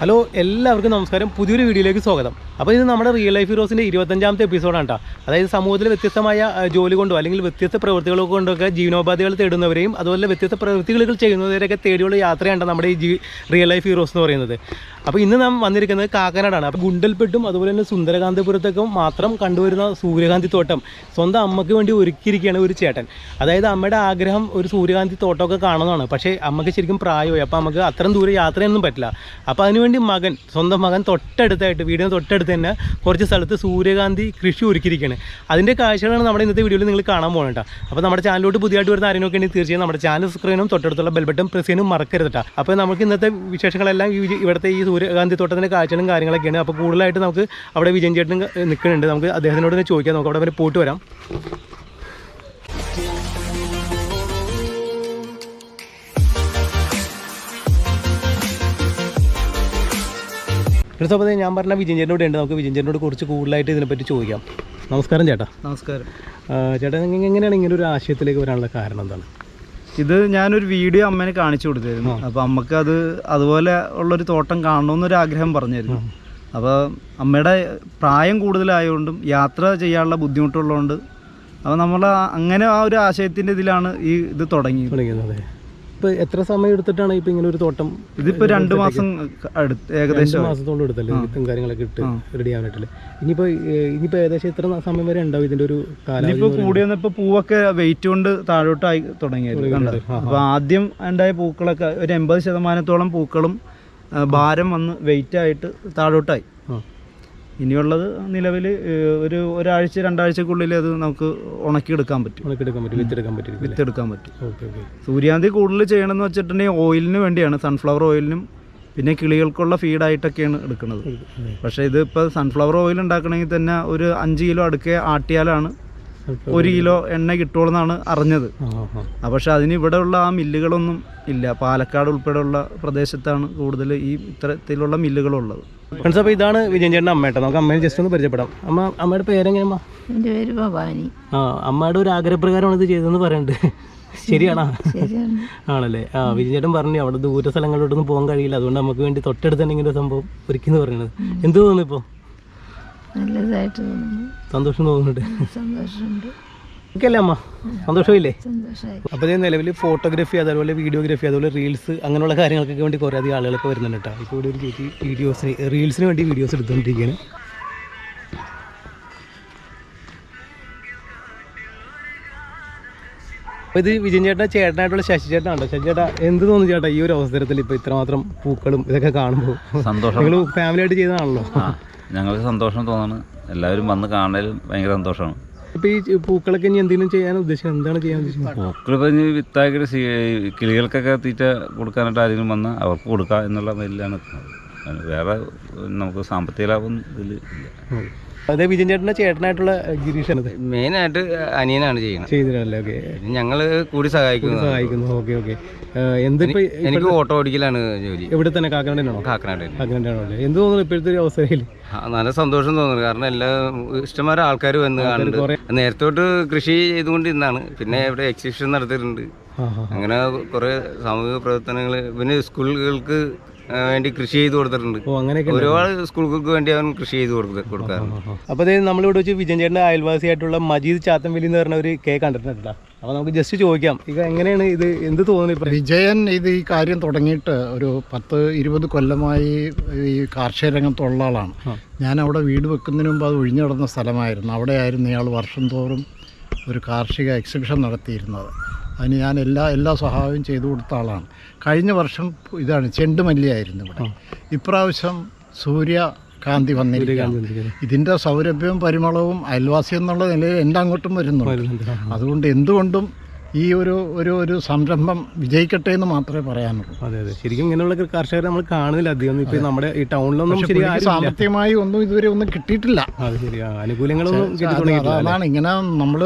Hello എല്ലാവർക്കും നമസ്കാരം. പുതിയൊരു വീഡിയോയിലേക്ക് സ്വാഗതം. അപ്പോൾ ഇത് നമ്മുടെ റിയൽ ലൈഫ് ഹീറോസിന്റെ ഇരുപത്തഞ്ചാമത്തെ എപ്പിസോഡാണ് കേട്ടോ അതായത് സമൂഹത്തിൽ വ്യത്യസ്തമായ ജോലി കൊണ്ടോ അല്ലെങ്കിൽ വ്യത്യസ്ത പ്രവൃത്തികൾ കൊണ്ടൊക്കെ ജീവനോപാധികൾ തേടുന്നവരെയും അതുപോലെ വ്യത്യസ്ത പ്രവൃത്തികൾ ചെയ്യുന്നവരെയൊക്കെ തേടിയുള്ള യാത്രയാണ് നമ്മുടെ ഈ റിയൽ ലൈഫ് ഹീറോസ് എന്ന് പറയുന്നത്. അപ്പോൾ ഇന്ന് നാം വന്നിരിക്കുന്നത് കാക്കനാടാണ്. അപ്പോൾ ഗുണ്ടൽപ്പെട്ടും അതുപോലെ തന്നെ സുന്ദരകാന്തപുരത്തൊക്കെ മാത്രം കണ്ടുവരുന്ന സൂര്യകാന്തി തോട്ടം. സ്വന്തം അമ്മയ്ക്ക് വേണ്ടി ഒരുക്കിയിരിക്കുകയാണ് ഒരു ചേട്ടൻ. അതായത് അമ്മയുടെ ആഗ്രഹം ഒരു സൂര്യകാന്തി തോട്ടമൊക്കെ കാണുന്നതാണ്. പക്ഷേ അമ്മയ്ക്ക് ശരിക്കും പ്രായമായി. അപ്പോൾ നമുക്ക് അത്രയും ദൂരെ യാത്രയൊന്നും പറ്റില്ല. അപ്പോൾ അതിനുവേണ്ടി മകൻ സ്വന്തം മകൻ തൊട്ടടുത്തായിട്ട് വീടിന് തൊട്ടടുത്ത് തന്നെ കുറച്ച് സ്ഥലത്ത് സൂര്യകാന്തി കൃഷി ഒരുക്കിയിരിക്കുകയാണ് അതിന്റെ കാഴ്ചകളാണ് നമ്മുടെ ഇന്നത്തെ വീഡിയോയിൽ നിങ്ങൾ കാണാൻ കേട്ടോ അപ്പോൾ നമ്മുടെ ചാനലിലോട്ട് പുതിയതായിട്ട് വരുന്ന ആരെങ്കിലും ഉണ്ടെങ്കിൽ തീർച്ചയായും നമ്മുടെ ചാനൽ സ്ക്രീനും തൊട്ടടുത്തുള്ള ബെൽബട്ടൺ പ്രസ് ചെയ്യാനും മറക്കരുത് അപ്പോൾ നമുക്ക് ഇന്നത്തെ വിശേഷങ്ങളെല്ലാം ഈ ഇവിടുത്തെ ഈ സൂര്യകാന്തി തോട്ടത്തിന്റെ കാഴ്ചകളും കാര്യങ്ങളൊക്കെയാണ്. അപ്പോൾ കൂടുതലായിട്ട് നമുക്ക് അവിടെ വിജയൻ ചേട്ടൻ നിൽക്കുന്നുണ്ട് നമുക്ക് അദ്ദേഹത്തിനോട് ചോദിക്കാം. നമുക്ക് അവിടെ വരെ പോയിട്ട് വരാം. ഒരു സമയത്ത് ഞാൻ പറഞ്ഞ വിജയൻ ചേട്ടനോട് ഉണ്ട്. നമുക്ക് വിജയൻ ചേട്ടനോട് കുറച്ച് കൂടുതലായിട്ട് ഇതിനെപ്പറ്റി ചോദിക്കാം. നമസ്കാരം ചേട്ടാ. നമസ്കാരം. ചേട്ടൻ ചേട്ടാ എങ്ങനെയാണ് ഇങ്ങനെ ഒരു ആശയത്തിലേക്ക് വരാനുള്ള കാരണം എന്താണ്? ഇത് ഞാനൊരു വീഡിയോ അമ്മേനെ കാണിച്ചു കൊടുത്തായിരുന്നു അപ്പോൾ അമ്മയ്ക്ക് അത് അതുപോലെ ഉള്ളൊരു തോട്ടം കാണണമെന്നൊരു ആഗ്രഹം പറഞ്ഞായിരുന്നു അപ്പോൾ അമ്മയുടെ പ്രായം കൂടുതലായതുകൊണ്ടും യാത്ര ചെയ്യാനുള്ള ബുദ്ധിമുട്ടുള്ളതുകൊണ്ട് അപ്പോൾ നമ്മൾ അങ്ങനെ ആ ഒരു ആശയത്തിന്റെ ഇതിലാണ് ഈ ഇത് തുടങ്ങി തുടങ്ങിയത് അതെ. ഇപ്പോൾ എത്ര സമയം എടുത്തിട്ടാണ് ഇപ്പോൾ ഇങ്ങനെ ഒരു തോട്ടം ഇതിപ്പോൾ രണ്ട് മാസം അടുത്ത് ഏകദേശം മാസത്തോളം എടുത്തല്ലേ? വിത്തും കാര്യങ്ങളൊക്കെ ഇട്ട് റെഡി ആവാനായിട്ടല്ലേ ഇനിയിപ്പോൾ ഇനിയിപ്പോൾ ഏകദേശം എത്ര സമയം വരെ ഉണ്ടാവും ഇതിന്റെ ഒരു ഇനിയിപ്പോൾ കൂടി വന്നപ്പോൾ പൂവൊക്കെ വെയിറ്റ് കൊണ്ട് താഴോട്ടായി തുടങ്ങിയത് അപ്പൊ അപ്പോൾ ആദ്യം ഉണ്ടായ പൂക്കളൊക്കെ ഒരു എൺപത് ശതമാനത്തോളം പൂക്കളും ഭാരം വന്ന് വെയിറ്റ് ആയിട്ട് താഴോട്ടായി. ഇനിയുള്ളത് നിലവിൽ ഒരു ഒരാഴ്ച രണ്ടാഴ്ചക്കുള്ളിൽ അത് നമുക്ക് ഉണക്കിയെടുക്കാൻ പറ്റും. ഉണക്കിയെടുക്കാൻ പറ്റും വിത്തെടുക്കാൻ പറ്റും വിത്തെടുക്കാൻ പറ്റും. Okay okay. സൂര്യാന്തി കൂടുതൽ ചെയ്യണമെന്ന് വെച്ചിട്ടുണ്ടെങ്കിൽ ഓയിലിന് വേണ്ടിയാണ് സൺഫ്ലവർ ഓയിലിനും പിന്നെ കിളികൾക്കുള്ള ഫീഡായിട്ടൊക്കെയാണ് എടുക്കുന്നത്. പക്ഷേ ഇത് ഇപ്പോൾ സൺഫ്ലവർ ഓയിൽ ഉണ്ടാക്കണമെങ്കിൽ തന്നെ ഒരു അഞ്ച് കിലോ അടുക്കെ ആട്ടിയാലാണ് ഒരു കിലോ എണ്ണ കിട്ടുമെന്നാണ് അറിഞ്ഞത്. പക്ഷെ അതിന് ഇവിടെയുള്ള ആ മില്ലുകളൊന്നും ഇല്ല. പാലക്കാട് ഉൾപ്പെടെയുള്ള പ്രദേശത്താണ് കൂടുതൽ ഈ ഇത്തരത്തിലുള്ള മില്ലുകളുള്ളത്. ഫ്രണ്ട്സ് അപ്പോൾ ഇതാണ് വിജയൻ ചേട്ടന്റെ അമ്മേട്ടോ നമുക്ക് അമ്മയെ ജസ്റ്റ് ഒന്ന് പരിചയപ്പെടാം. അമ്മ അമ്മയുടെ പേരെങ്ങനെയമ്മ എന്റെ പേര് ഭവാനി. ആ അമ്മയുടെ ഒരു ആഗ്രഹപ്രകാരമാണ് ഇത് ചെയ്തതെന്ന് പറയുന്നുണ്ട് ശരിയാണോ? ശരിയാണ്. ആണല്ലേ? ആ വിജയൻ ചേട്ടൻ പറഞ്ഞു അവിടെ ദൂര സ്ഥലങ്ങളിലോട്ടൊന്നും പോകാൻ കഴിയില്ല. അതുകൊണ്ട് നമുക്ക് വേണ്ടി തൊട്ടടുത്ത് തന്നെ ഇങ്ങനെ ഒരു സംഭവം ഒരുക്കിന്ന് പറയുന്നത്. എന്ത് തോന്നുന്നു ഇപ്പോൾ നല്ലതായിട്ട് തോന്നുന്നു. സന്തോഷം തോന്നുന്നുണ്ട്. സന്തോഷമുണ്ട്. അമ്മ? സന്തോഷമില്ലേ? അപ്പൊ അപ്പോൾ ഇത് നിലവിൽ ഫോട്ടോഗ്രാഫി അതുപോലെ വീഡിയോഗ്രാഫി അതുപോലെ റീൽസ് അങ്ങനെയുള്ള കാര്യങ്ങൾക്കൊക്കെ വേണ്ടി കുറേ അധികം ആളുകളൊക്കെ വരുന്നുണ്ട് കേട്ടോ. ഇപ്പോൾ ഇവിടെ ഒരു ചേച്ചി വീഡിയോസിന് റീൽസിന് വേണ്ടി വീഡിയോസ് എടുത്തുകൊണ്ടിരിക്കുകയാണ്. അപ്പോൾ ഇത് വിജയൻ ചേട്ടാ ചേട്ടനായിട്ടുള്ള ശശി ചേട്ടനാണോ ശശി ചേട്ടാ എന്ത് തോന്നുന്നു ചേട്ടാ ഈ ഒരു അവസരത്തിൽ ഇപ്പോൾ ഇത്രമാത്രം പൂക്കളും ഇതൊക്കെ കാണുമ്പോൾ സന്തോഷം. നിങ്ങൾ ഫാമിലിയായിട്ട് ചെയ്തതാണല്ലോ. ആ. ഞങ്ങൾക്ക് സന്തോഷം തോന്നുന്നു എല്ലാവരും വന്ന് കാണലും ഭയങ്കര സന്തോഷമാണ്. ഇപ്പോൾ ഈ പൂക്കളൊക്കെ ഇനി എന്തെങ്കിലും ചെയ്യാൻ ഉദ്ദേശിക്കുന്നത്? എന്താണ് ചെയ്യാൻ ഉദ്ദേശിക്കുന്നത്? പൂക്കൾ പറഞ്ഞ് വിത്താക്കിയിട്ട് കിളികൾക്കൊക്കെ തീറ്റ കൊടുക്കാനായിട്ട് ആരെങ്കിലും വന്നാൽ അവർക്ക് കൊടുക്കാം എന്നുള്ള മേലിലാണ് നിൽക്കുന്നത്. വേറെ നമുക്ക് സാമ്പത്തിക ലാഭം ഇതിൽ ഇല്ല. അതെ വിജയൻ ചേട്ടന്റെ ചേട്ടനായിട്ടുള്ള മെയിൻ മെയിനായിട്ട് അനിയനാണ് ചെയ്യുന്നത്. ചെയ്തിട്ടല്ലേ ഓക്കെ. ഞങ്ങൾ കൂടി സഹായിക്കുന്നു. സഹായിക്കുന്നു. Okay okay. എന്തിപ്പോ എനിക്ക് ഓട്ടോ ഓടിക്കലാണ് ജോലി. ഇവിടെ തന്നെ? കാക്കനാട് തന്നെയാണോ കാക്കനാട് കാക്കനാട് എന്ത് തോന്നുന്നു ഇപ്പോഴത്തെ ഒരു അവസ്ഥയിൽ ആ, നല്ല സന്തോഷം തോന്നുന്നു. കാരണം എല്ലാ ഇഷ്ടംമാരെ ആൾക്കാർ വന്ന് കാണുന്നുണ്ട്. നേരത്തെ തൊട്ട് കൃഷി ചെയ്തുകൊണ്ടിരുന്നാണ് പിന്നെ ഇവിടെ എക്സിബിഷൻ നടത്തിയിട്ടുണ്ട്. അങ്ങനെ കുറേ സാമൂഹിക പ്രവർത്തനങ്ങൾ പിന്നെ സ്കൂളുകൾക്ക് വേണ്ടി കൃഷി ചെയ്ത് കൊടുത്തിട്ടുണ്ട്. ഓ അങ്ങനെയൊക്കെ ഒരുപാട് സ്കൂളുകൾക്ക് വേണ്ടി അവൻ കൃഷി ചെയ്ത് കൊടുക്ക കൊടുക്കാറുണ്ട് അപ്പോൾ അതായത് നമ്മളിവിടെ വെച്ച് വിജയൻ ചേട്ടന്റെ അയൽവാസിയായിട്ടുള്ള മജീദ് ചാത്തൻവെലി എന്ന് പറഞ്ഞ ഒരു കേക്ക് കണ്ടിട്ടുണ്ട് അപ്പോൾ നമുക്ക് ജസ്റ്റ് ചോദിക്കാം ഇത് എങ്ങനെയാണ് ഇത് എന്ത് തോന്നുന്നു വിജയൻ ഇത് ഈ കാര്യം തുടങ്ങിയിട്ട് ഒരു പത്ത് ഇരുപത് കൊല്ലമായി ഈ കാർഷിക രംഗത്തുള്ള ആളാണ് ഞാൻ അവിടെ വീട് വെക്കുന്നതിന് മുമ്പ് അത് ഒഴിഞ്ഞു കിടന്ന സ്ഥലമായിരുന്നു. അവിടെയായിരുന്നു ഇയാൾ വർഷം തോറും ഒരു കാർഷിക എക്സിബിഷൻ നടത്തിയിരുന്നത്. അതിന് ഞാൻ എല്ലാ എല്ലാ സഹായവും ചെയ്തു കൊടുത്ത ആളാണ്. കഴിഞ്ഞ വർഷം ഇതാണ് ചെണ്ടുമല്ലിയായിരുന്നു ഇവിടെ. ഇപ്രാവശ്യം സൂര്യകാന്തി വന്നിരിക്കുകയാണ്. ഇതിന്റെ സൗരഭ്യവും പരിമളവും അയൽവാസി എന്നുള്ള നിലയിൽ എന്റെ അങ്ങോട്ടും വരുന്നു അതുകൊണ്ട് എന്തുകൊണ്ടും ഈ ഒരു ഒരു ഒരു സംരംഭം വിജയിക്കട്ടെ എന്ന് മാത്രമേ പറയാനുള്ളൂ. അതെ അതെ. ശരിക്കും ഇങ്ങനെയുള്ള കർഷകരെ നമ്മൾ കാണുന്നില്ല അധികം ഇപ്പൊ നമ്മുടെ ഈ ടൗണിലൊന്നും ശരിയായി സാമ്പത്തികമായി ഒന്നും ഇതുവരെ ഒന്നും കിട്ടിയിട്ടില്ല. അത് ശരിയാ. അതാണ് ഇങ്ങനെ നമ്മൾ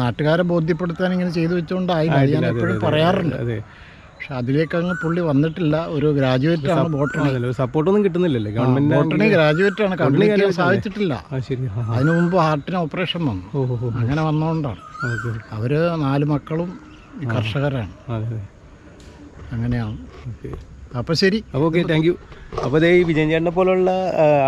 നാട്ടുകാരെ ബോധ്യപ്പെടുത്താൻ ഇങ്ങനെ ചെയ്തു വെച്ചുകൊണ്ടായി ഞാൻ എപ്പോഴും പറയാറുണ്ട്. അതെ. പക്ഷെ അതിലേക്ക് അങ്ങ് പുള്ളി വന്നിട്ടില്ല. ഒരു ഗ്രാജുവേറ്റ് ആണ് ബോട്ടണി സപ്പോർട്ടൊന്നും കിട്ടുന്നില്ലല്ലേ. ഗവൺമെന്റ് ബോട്ടണി ഗ്രാജുവേറ്റ് ആണ്. കമ്പനി സാധിച്ചിട്ടില്ല. അതിനു മുമ്പ് ഹാർട്ടിന് ഓപ്പറേഷൻ വന്നു. അങ്ങനെ വന്നുകൊണ്ടാണ് അവർ നാല് മക്കളും കർഷകരാണ്. അങ്ങനെയാണ്. അപ്പൊ അപ്പോൾ ശരി. അപ്പോൾ ഓക്കെ താങ്ക് യു അപ്പോൾ ഇതേ ഈ വിജയൻ ചേട്ടനെ പോലുള്ള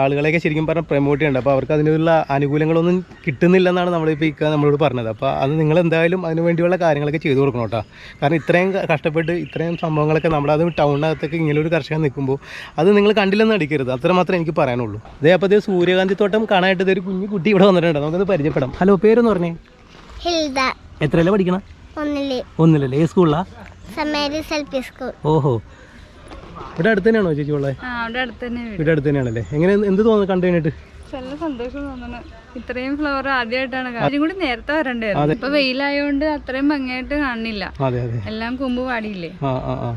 ആളുകളെയൊക്കെ ശരിക്കും പറഞ്ഞാൽ പ്രൊമോട്ട് ചെയ്യേണ്ടത് അപ്പോൾ അവർക്ക് അതിനുള്ള ആനുകൂല്യങ്ങളൊന്നും കിട്ടുന്നില്ലെന്നാണ് നമ്മളിപ്പോൾ ഇക്ക നമ്മളോട് പറഞ്ഞത്. അപ്പോൾ അത് നിങ്ങൾ എന്തായാലും അതിന് വേണ്ടിയുള്ള കാര്യങ്ങളൊക്കെ ചെയ്തു കൊടുക്കണം കേട്ടോ. കാരണം ഇത്രയും കഷ്ടപ്പെട്ട് ഇത്രയും സംഭവങ്ങളൊക്കെ നമ്മളത് ടൗണിനകത്തൊക്കെ ഇങ്ങനെ ഒരു കർഷകൻ നിൽക്കുമ്പോൾ അത് നിങ്ങൾ കണ്ടില്ലെന്ന് അടിക്കരുത് അത്ര മാത്രമേ എനിക്ക് പറയാനുള്ളൂ. അതേ അപ്പോൾ ഇതേ സൂര്യകാന്തി തോട്ടം കാണാനായിട്ട് ഇതൊരു കുഞ്ഞു കുട്ടി ഇവിടെ വന്നിട്ടുണ്ട്. നമുക്കത് പരിചയപ്പെടാം. ഹലോ പേരെന്ന് പറഞ്ഞേ. എത്രയല്ലേ പഠിക്കണം? ഒന്നിൽ. ഒന്നില്ലല്ലേ ഈ സ്കൂളിലാണ് സമേരിസ് സെൽഫി സ്കൂൾ. ഓഹോ. ഇവിടെ അടുത്ത് തന്നെയാണോ ചേച്ചി ഉള്ളത്? ആ അവിടെ അടുത്ത് ഇവിടെ അടുത്ത് തന്നെയാണല്ലേ എങ്ങനെ എന്ത് തോന്നുന്നു കണ്ടു കഴിഞ്ഞിട്ട്? നല്ല സന്തോഷം ഇത്രയും ഫ്ലവർ ആദ്യമായിട്ടാണ് കാര്യം കൂടി നേരത്തെ വരണ്ടായിരുന്നു. ഇപ്പൊ വെയിലായോണ്ട് അത്രയും ഭംഗിയായിട്ട് കാണുന്നില്ല. അതെ അതെ. എല്ലാം കൊമ്പ് പാടിയില്ലേ? ആ ആ ആ.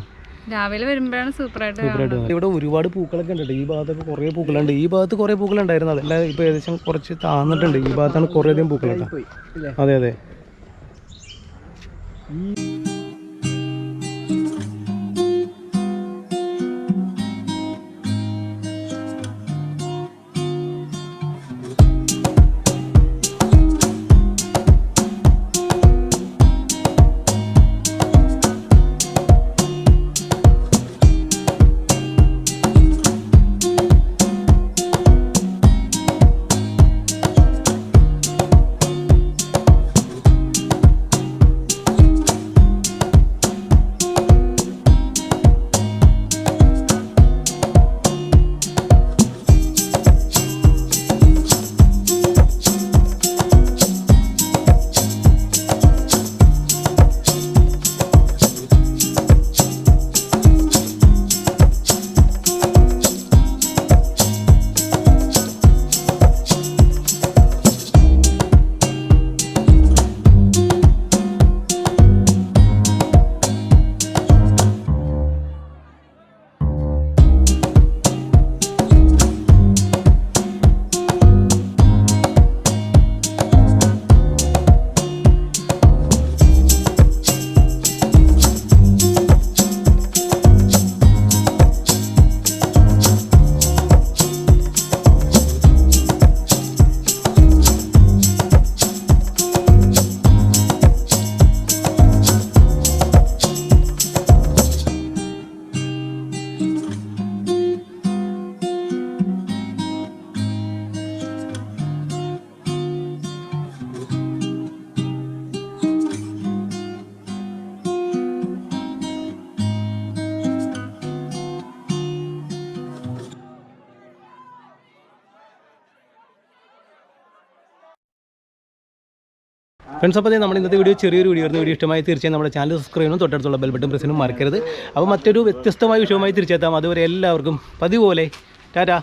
രാവിലെ വരുമ്പോഴാണ് സൂപ്പറായിട്ട് കാണുന്നത്. ഇവിടെ ഒരുപാട് പൂക്കളൊക്കെ ഉണ്ട് ഈ ഭാഗത്തൊക്കെ കുറേ പൂക്കളുണ്ട്. ഈ ഭാഗത്ത് കുറേ പൂക്കളുണ്ടായിരുന്നു. അതെല്ലാം ഇപ്പൊ ഏകദേശം കുറച്ച് താന്നിട്ടുണ്ട്. ഈ ഭാഗത്താണ് കുറേ അധികം പൂക്കളുണ്ട് അതെ അതെ. ഫ്രണ്ട്സ് അപ്പോൾ നമ്മുടെ ഇന്നത്തെ വീഡിയോ ചെറിയൊരു വീഡിയോ ആയിരുന്നു. വീഡിയോ ഇഷ്ടമായി തീർച്ചയായും നമ്മുടെ ചാനൽ സബ്സ്ക്രൈബ് ചെയ്യണം. തൊട്ടടുത്തുള്ള ബെൽ ബട്ടൺ പ്രസിനും മറക്കരുത്. അപ്പോൾ മറ്റൊരു വ്യത്യസ്തമായ വിഷയവുമായി തിരിച്ചെത്താം. അതുവരെ എല്ലാവർക്കും പതിപോലെ ടാറ്റാ.